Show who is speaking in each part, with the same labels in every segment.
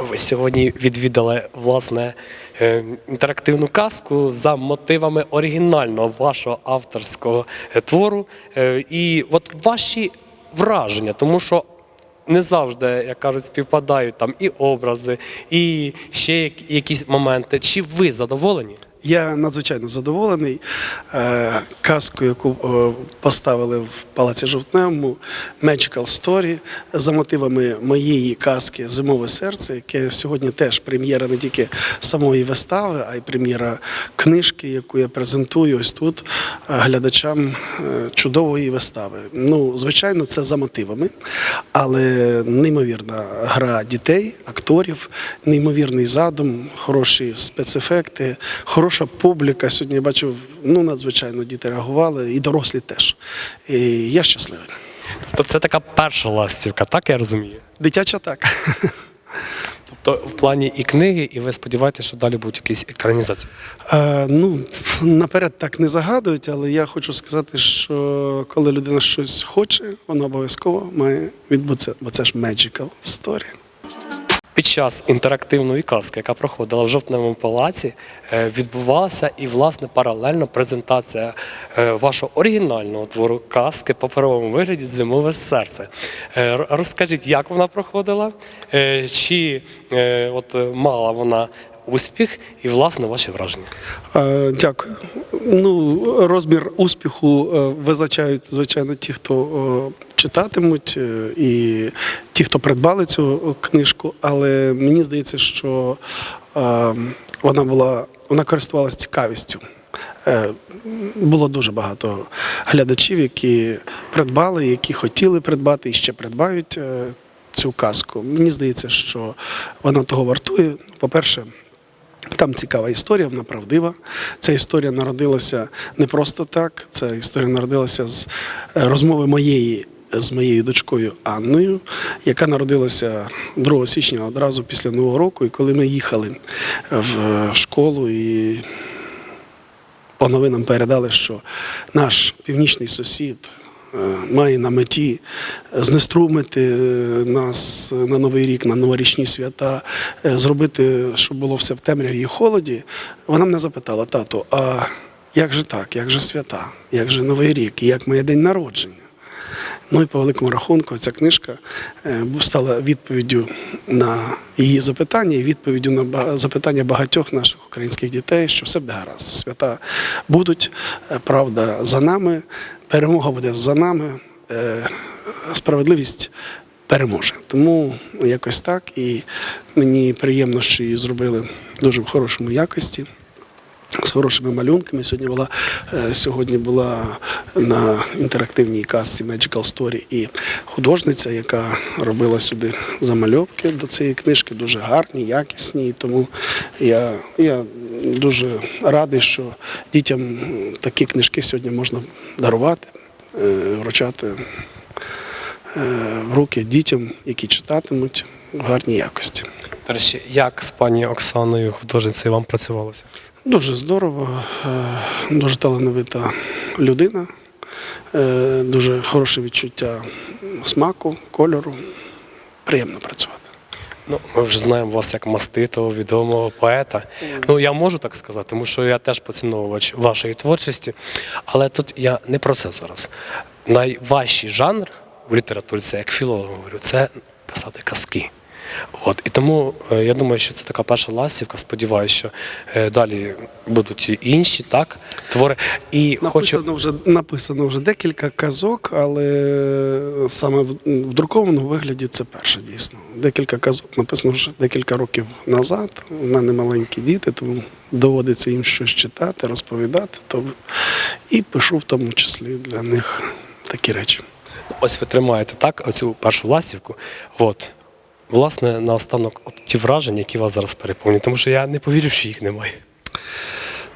Speaker 1: Ви сьогодні відвідали власне е, інтерактивну казку за мотивами оригінального вашого авторського е, твору. Е, І от ваші враження, тому що не завжди, як кажуть, співпадають там і образи, і ще якісь моменти. Чи ви задоволені?
Speaker 2: Я надзвичайно задоволений е, казкою, яку е, поставили в Палаці Жовтневому Magical Story за мотивами моєї казки Зимове серце, яке сьогодні теж прем'єра не тільки самої вистави, а й прем'єра книжки, яку я презентую ось тут е, глядачам чудової вистави. Ну, звичайно, це за мотивами, але неймовірна гра дітей, акторів, неймовірний задум, хороші спецефекти, хороша публіка. Сьогодні я бачив, ну надзвичайно діти реагували, і дорослі теж. І я щасливий.
Speaker 1: Тобто це така перша ластівка, так я розумію?
Speaker 2: Дитяча так.
Speaker 1: Тобто в плані і книги, і ви сподіваєтеся, що далі будуть якісь екранізації?
Speaker 2: Е, ну, наперед так не загадують, але я хочу сказати, що коли людина щось хоче, вона обов'язково має відбутися, бо це ж magical story.
Speaker 1: Під час інтерактивної казки, яка проходила в жовтневому палаці, е, відбувалася і власне паралельно презентація е, вашого оригінального твору казки паперовому вигляді Зимове серце. Е, Розкажіть, як вона проходила, чи от мала вона успіх, і власне ваші враження.
Speaker 2: Е, Дякую. Ну, розмір успіху е, визначають, звичайно, ті, хто е, читатимуть, і ті, хто придбали цю книжку. Але мені здається, що вона була, вона користувалася цікавістю. Було дуже багато глядачів, які придбали, які хотіли придбати і ще придбають цю казку. Мені здається, що вона того вартує. По-перше, там цікава історія, вона правдива. Ця історія народилася не просто так. Ця історія народилася з е, розмови моєї з моєю дочкою Анною, яка народилася 2 січня одразу після Нового року. І коли ми їхали в е, школу і по новинам передали, що наш північний сусід має на меті знеструмити е, нас на Новий рік, на новорічні свята, е, зробити, щоб було все в темряві і холоді. Вона мене запитала, тату, а як же так, як же свята, як же Новий рік, як моє день народження? Ну і по великому рахунку ця книжка е, стала відповіддю на її запитання і відповіддю на запитання багатьох наших українських дітей, що все буде гаразд. Свята будуть, е, правда за нами, перемога буде за нами, е, справедливість переможе. Тому якось так. І мені приємно, що її зробили дуже в хорошому якості з хорошими малюнками. Сьогодні була, е, сьогодні була на інтерактивній касці Magical Story і художниця, яка робила сюди замальовки до цієї книжки, дуже гарні, якісні. Тому я, я дуже радий, що дітям такі книжки сьогодні можна дарувати, е, вручати е, в руки дітям, які читатимуть в гарній якості.
Speaker 1: Як з пані Оксаною художницею вам працювалося?
Speaker 2: Дуже здорово, е, дуже талановита людина, е, дуже хороше відчуття смаку, кольору. Приємно працювати.
Speaker 1: Ну, ми вже знаємо вас як маститого, відомого поета. Ну, я можу так сказати, тому що я теж поціновувач вашої творчості. Але тут я не про це зараз. Найважчий жанр в літературі, це як філолог говорю, це писати казки. От і тому е, я думаю, що це така перша ластівка. Сподіваюся, що е, далі будуть і інші так твори. І хочу
Speaker 2: Написано вже, написано вже декілька казок, але саме в, в друкованому вигляді це перше дійсно. Декілька казок написано вже декілька років назад. У мене маленькі діти, тому доводиться їм щось читати, розповідати. То, і пишу в тому числі для них такі речі.
Speaker 1: Ось ви тримаєте так, оцю першу ластівку. От. Власне, наостанок, от ті враження, які вас зараз переповнюють, тому що я не повірю, що їх немає.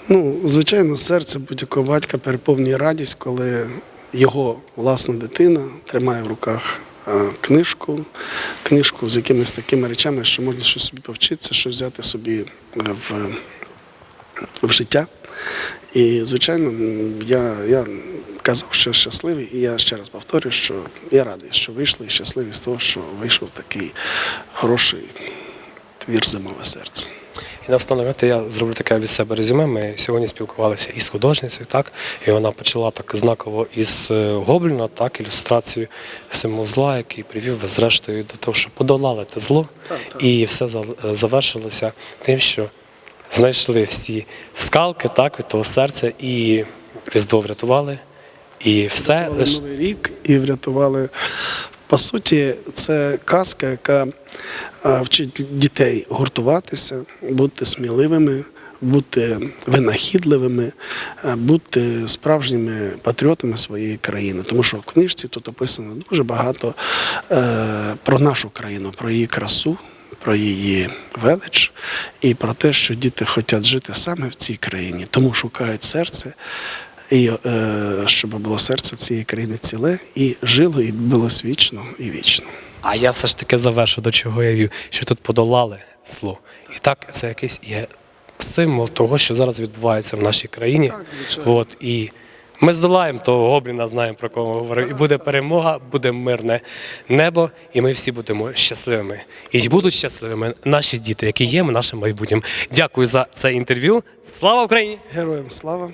Speaker 2: Ну, звичайно, серце будь-якого батька переповнює радість, коли його власна дитина тримає в руках е, книжку, книжку з якимись такими речами, що можна щось собі повчитися, щось взяти собі е, в, в життя. І, звичайно, я, я казав, що щасливий, і я ще раз повторюю, що я радий, що вийшли і щасливий з того, що вийшов такий хороший твір Зимове серце.
Speaker 1: І наостанок знаєте, я зроблю таке від себе резюме. Ми сьогодні спілкувалися із художницею, так і вона почала так знаково із е, Гобліна, так, ілюстрацію символ зла, який привів зрештою до того, що подолали те зло,
Speaker 2: Так, так.
Speaker 1: і все завершилося тим, що знайшли всі скалки так, від того серця, і Різдво врятували, і все лише
Speaker 2: Новий рік і врятували. По суті, це казка, яка вчить дітей гуртуватися, бути сміливими, бути винахідливими, бути справжніми патріотами своєї країни. Тому що в книжці тут описано дуже багато е, про нашу країну, про її красу. Про її велич і про те, що діти хочуть жити саме в цій країні, тому шукають серце, і е, щоб було серце цієї країни ціле і жило, і було вічно і вічно.
Speaker 1: А я все ж таки завершу, до чого я вів, що тут подолали зло. І так, це якийсь є символ того, що зараз відбувається в нашій країні.
Speaker 2: Так, звичайно.
Speaker 1: От, і ми здолаємо того гобліна, знаємо про кого говорив. І буде перемога, буде мирне небо, і ми всі будемо щасливими. І будуть щасливими наші діти, які є нашим майбутнім. Дякую за це інтерв'ю. Слава Україні!
Speaker 2: Героям слава!